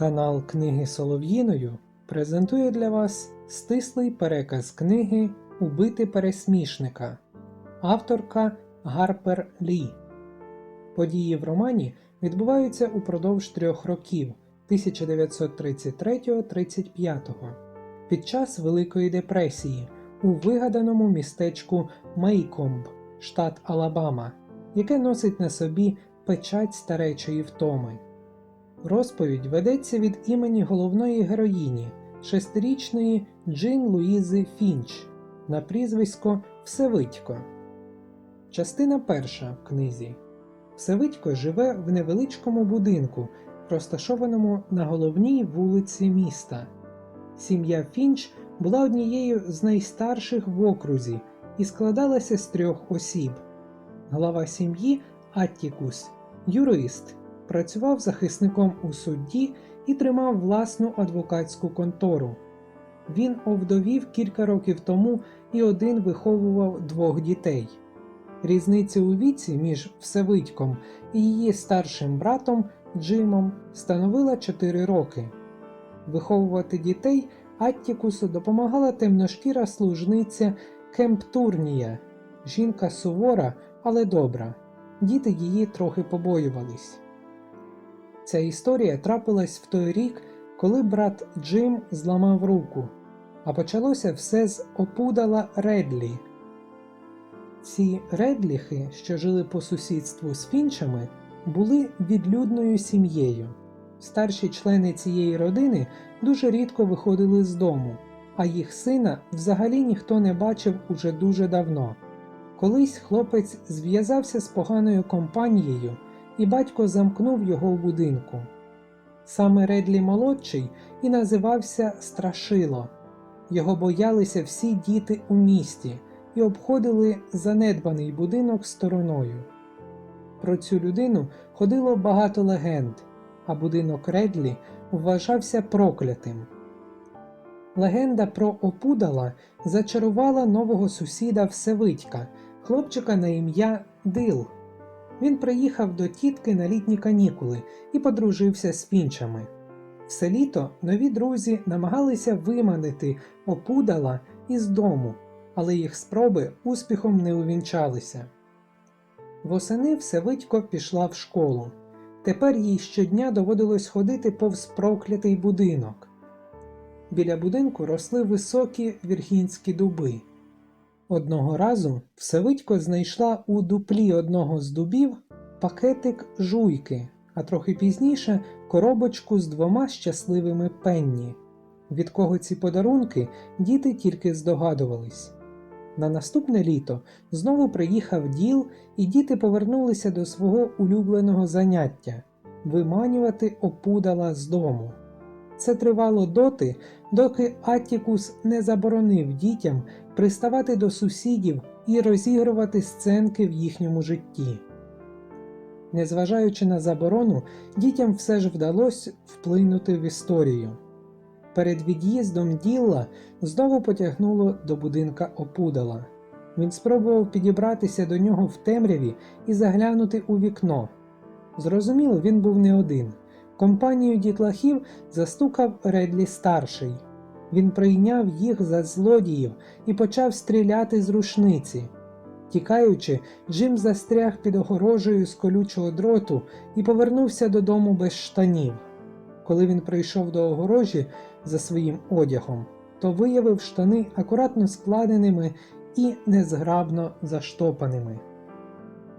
Канал Книги Солов'їною презентує для вас стислий переказ книги Убити пересмішника, авторка Гарпер Лі. Події в романі відбуваються упродовж трьох років 1933-35 під час Великої депресії у вигаданому містечку Мейкомб, штат Алабама, яке носить на собі печать старечої втоми. Розповідь ведеться від імені головної героїні, шестирічної Джин Луїзи Фінч на прізвисько Всевидько. Частина перша в книзі. Всевидько живе в невеличкому будинку, розташованому на головній вулиці міста. Сім'я Фінч була однією з найстарших в окрузі і складалася з трьох осіб. Глава сім'ї Аттікус, юрист, працював захисником у судді і тримав власну адвокатську контору. Він овдовів кілька років тому і один виховував двох дітей. Різниця у віці між Всевидьком і її старшим братом Джимом становила 4 роки. Виховувати дітей Аттікусу допомагала темношкіра служниця Кемптурнія, жінка сувора, але добра. Діти її трохи побоювались. Ця історія трапилась в той рік, коли брат Джим зламав руку, а почалося все з опудала Редлі. Ці редліхи, що жили по сусідству з фінчами, були відлюдною сім'єю. Старші члени цієї родини дуже рідко виходили з дому, а їх сина взагалі ніхто не бачив уже дуже давно. Колись хлопець зв'язався з поганою компанією, і батько замкнув його в будинку. Саме Редлі молодший і називався Страшило. Його боялися всі діти у місті і обходили занедбаний будинок стороною. Про цю людину ходило багато легенд, а будинок Редлі вважався проклятим. Легенда про опудала зачарувала нового сусіда Всевидька, хлопчика на ім'я Дил. Він приїхав до тітки на літні канікули і подружився з фінчами. Все літо нові друзі намагалися виманити опудала із дому, але їх спроби успіхом не увінчалися. Восени Всевидько пішла в школу. Тепер їй щодня доводилось ходити повз проклятий будинок. Біля будинку росли високі віргінські дуби. Одного разу Всевидько знайшла у дуплі одного з дубів пакетик жуйки, а трохи пізніше коробочку з двома щасливими пенні. Від кого ці подарунки діти тільки здогадувались. На наступне літо знову приїхав діл, і діти повернулися до свого улюбленого заняття виманювати опудала з дому. Це тривало доти, доки Аттікус не заборонив дітям приставати до сусідів і розігрувати сценки в їхньому житті. Незважаючи на заборону, дітям все ж вдалося вплинути в історію. Перед від'їздом Ділла знову потягнуло до будинка опудала. Він спробував підібратися до нього в темряві і заглянути у вікно. Зрозуміло, він був не один. Компанію дітлахів застукав Редлі старший. Він прийняв їх за злодіїв і почав стріляти з рушниці. Тікаючи, Джим застряг під огорожею з колючого дроту і повернувся додому без штанів. Коли він прийшов до огорожі за своїм одягом, то виявив штани акуратно складеними і незграбно заштопаними.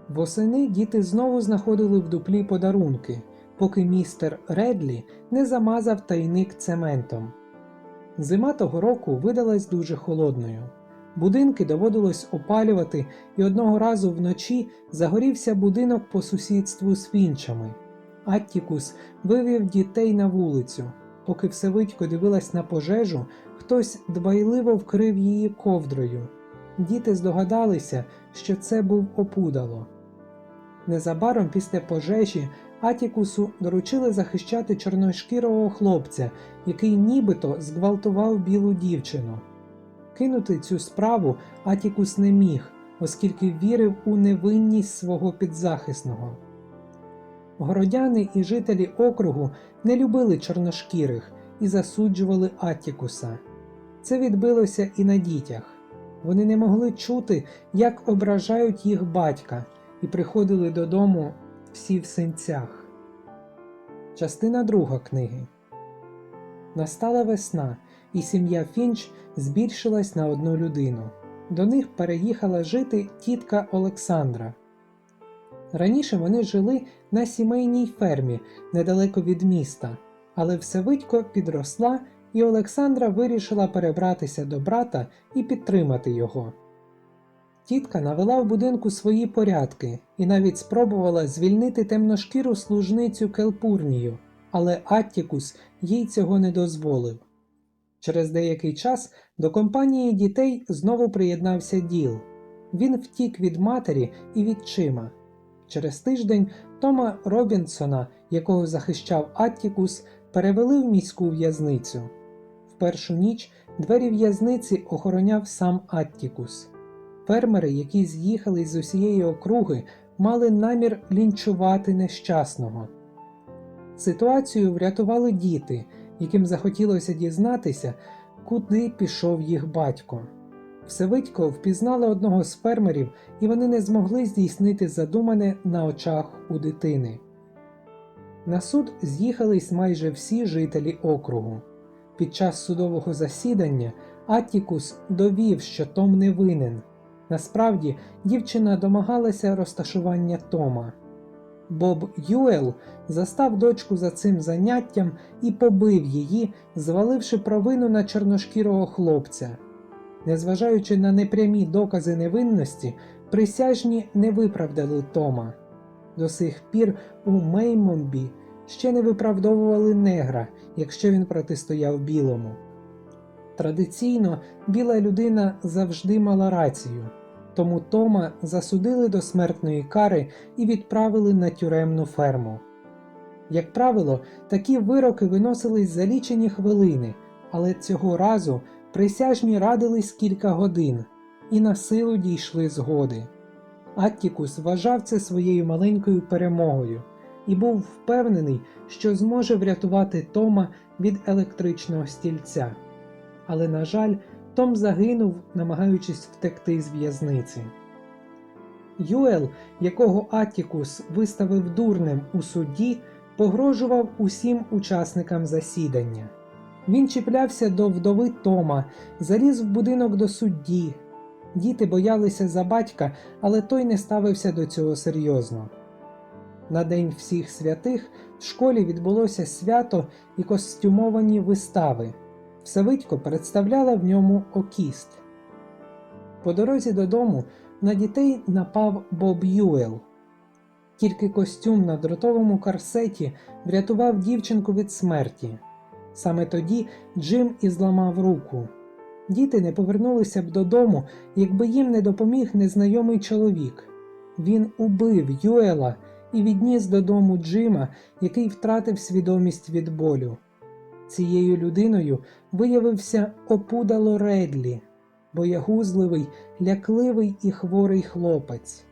Восени діти знову знаходили в дуплі подарунки, поки містер Редлі не замазав тайник цементом. Зима того року видалась дуже холодною. Будинки доводилось опалювати, і одного разу вночі загорівся будинок по сусідству з фінчами. Аттікус вивів дітей на вулицю. Поки Всевидько дивилась на пожежу, хтось дбайливо вкрив її ковдрою. Діти здогадалися, що це був опудало. Незабаром після пожежі Атікусу доручили захищати чорношкірого хлопця, який нібито зґвалтував білу дівчину. Кинути цю справу Атікус не міг, оскільки вірив у невинність свого підзахисного. Городяни і жителі округу не любили чорношкірих і засуджували Аттікуса. Це відбилося і на дітях. Вони не могли чути, як ображають їх батька, і приходили додому всі в синцях. Частина друга книги. Настала весна, і сім'я Фінч збільшилась на одну людину. До них переїхала жити тітка Олександра. Раніше вони жили на сімейній фермі недалеко від міста, але Всевидько підросла, і Олександра вирішила перебратися до брата і підтримати його. Тітка навела в будинку свої порядки і навіть спробувала звільнити темношкіру служницю Келпурнію, але Аттікус їй цього не дозволив. Через деякий час до компанії дітей знову приєднався Діл. Він втік від матері і від Чима. Через тиждень Тома Робінсона, якого захищав Аттікус, перевели в міську в'язницю. В першу ніч двері в'язниці охороняв сам Аттікус. Фермери, які з'їхали з усієї округи, мали намір лінчувати нещасного. Ситуацію врятували діти, яким захотілося дізнатися, куди пішов їх батько. Всевидько впізнали одного з фермерів, і вони не змогли здійснити задумане на очах у дитини. На суд з'їхались майже всі жителі округу. Під час судового засідання Аттікус довів, що Том не винен. Насправді, дівчина домагалася розташування Тома. Боб Юел застав дочку за цим заняттям і побив її, зваливши провину на чорношкірого хлопця. Незважаючи на непрямі докази невинності, присяжні не виправдали Тома. До сих пір у Меймомбі ще не виправдовували негра, якщо він протистояв білому. Традиційно біла людина завжди мала рацію, тому Тома засудили до смертної кари і відправили на тюремну ферму. Як правило, такі вироки виносились за лічені хвилини, але цього разу присяжні радились кілька годин і на силу дійшли згоди. Аттікус вважав це своєю маленькою перемогою і був впевнений, що зможе врятувати Тома від електричного стільця. Але, на жаль, Том загинув, намагаючись втекти з в'язниці. Юел, якого Аттікус виставив дурним у суді, погрожував усім учасникам засідання. Він чіплявся до вдови Тома, заліз в будинок до судді. Діти боялися за батька, але той не ставився до цього серйозно. На День всіх святих в школі відбулося свято і костюмовані вистави. Всевидько представляла в ньому окіст. По дорозі додому на дітей напав Боб Юел. Тільки костюм на дротовому корсеті врятував дівчинку від смерті. Саме тоді Джим і зламав руку. Діти не повернулися б додому, якби їм не допоміг незнайомий чоловік. Він убив Юела і відніс додому Джима, який втратив свідомість від болю. Цією людиною виявився опудало Редлі, боягузливий, лякливий і хворий хлопець.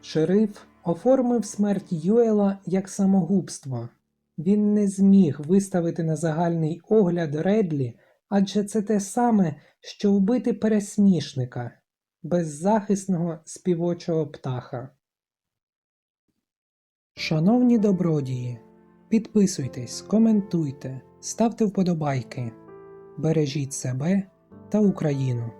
Шериф оформив смерть Юела як самогубство. Він не зміг виставити на загальний огляд Редлі, адже це те саме, що вбити пересмішника, беззахисного співочого птаха. Шановні добродії, підписуйтесь, коментуйте, ставте вподобайки, бережіть себе та Україну.